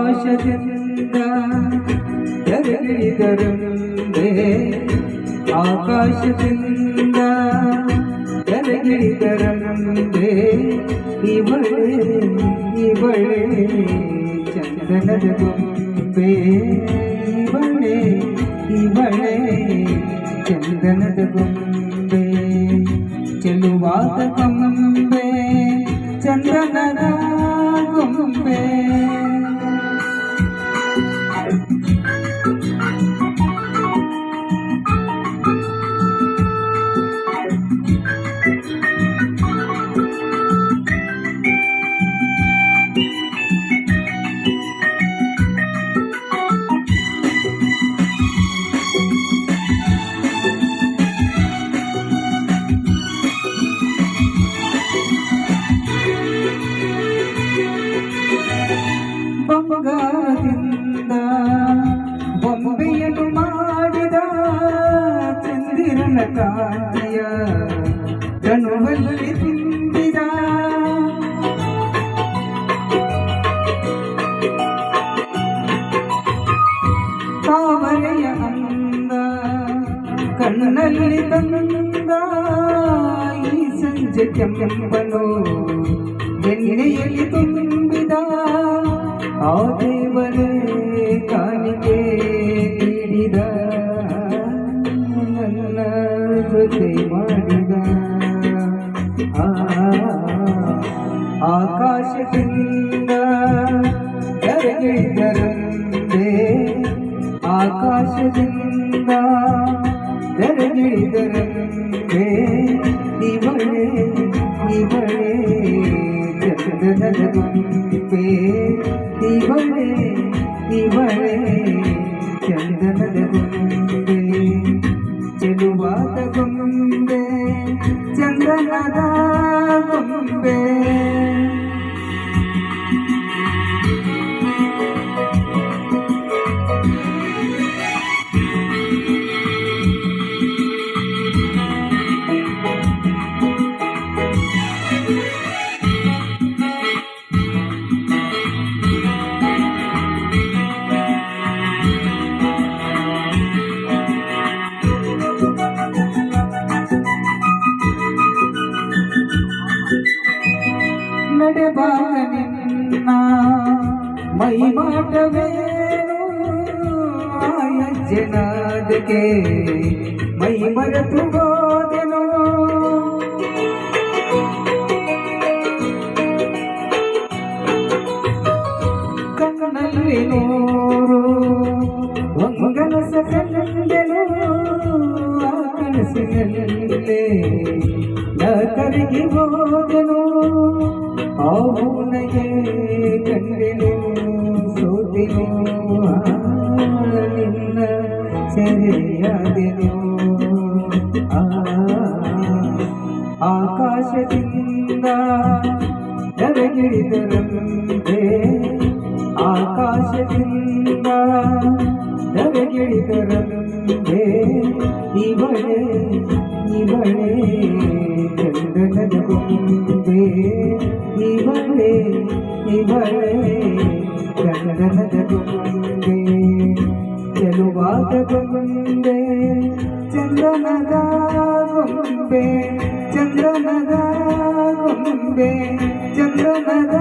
ಆಕಾಶದಿಂದ ತೆರೆಗಿಳಿದರಂದೆ ಆಕಾಶದಿಂದ ತೆರೆಗಿಳಿದರಂದೆ ಇವಳೆ ಇವಳೆ ಚಂದನದ ಗೊಂಬೆ ಇವಳೆ ಇವಳೆ ಚಂದನದ ಗೊಂಬೆ ಚೆಲುವಾದ ಮಾಡಿದ ಕಾಯ ಗಣುವಲ್ಲಿ ತುಂಬಿದ. ತಾವರೆಯ ಅಂದ ಕಣ್ಣಲ್ಲಿ ತಂದ. ಈ ಸಂಜೆ ಕೆಂಪನು ಎಣ್ಣೆಯಲ್ಲಿ ತುಂಬಿದ. ಆ ಆಕಾಶದಿಂದ ತೆರೆಗಿಳಿದರಂತೆ ಆಕಾಶದಿಂದ ತೆರೆಗಿಳಿದರಂತೆ ಇವಳೆ ಇವಳೆ ಚಂದನದ ಗೊಂಬೆ ಇವಳೆ ಇವಳೆ ಚಂದನದ ಗೊಂಬೆ Amen. ಗೊಂಬೆ ನಡೆಬಾಗ ನಿನ್ನ ಮೈ ಮಾಟವೇನು ಆಯಜ್ಜನಾದಕ್ಕೆ ಮೈ ಮರೆತು ಹೋದೆನು ಕಣ್ಣಲ್ಲಿ ನೂರು ಒಂಗನಸ ಕಂಡೆನು ಆ ಕನಸಿನಲ್ಲೇ ನಾ ಕರಗಿ ಹೋದೆನು ಅವನಿಗೆ ಕಂಡೆನು ಸೋತೆನು ನಿನ್ನ ಸೆರೆಯಾದೆನು. ಆಕಾಶದಿಂದ ನೆರಗಿಳಿದರಂತೆ ಆಕಾಶದಿಂದ ನೆರಗಿಳಿದರಂತೆ ಇವಳೆ ಇವಳೆ. చెలగదగు ముందే చెలువాదగు ముందే చంద్రనదాగుంబే చంద్రనదాగుంబే చంద్రనదాగుంబే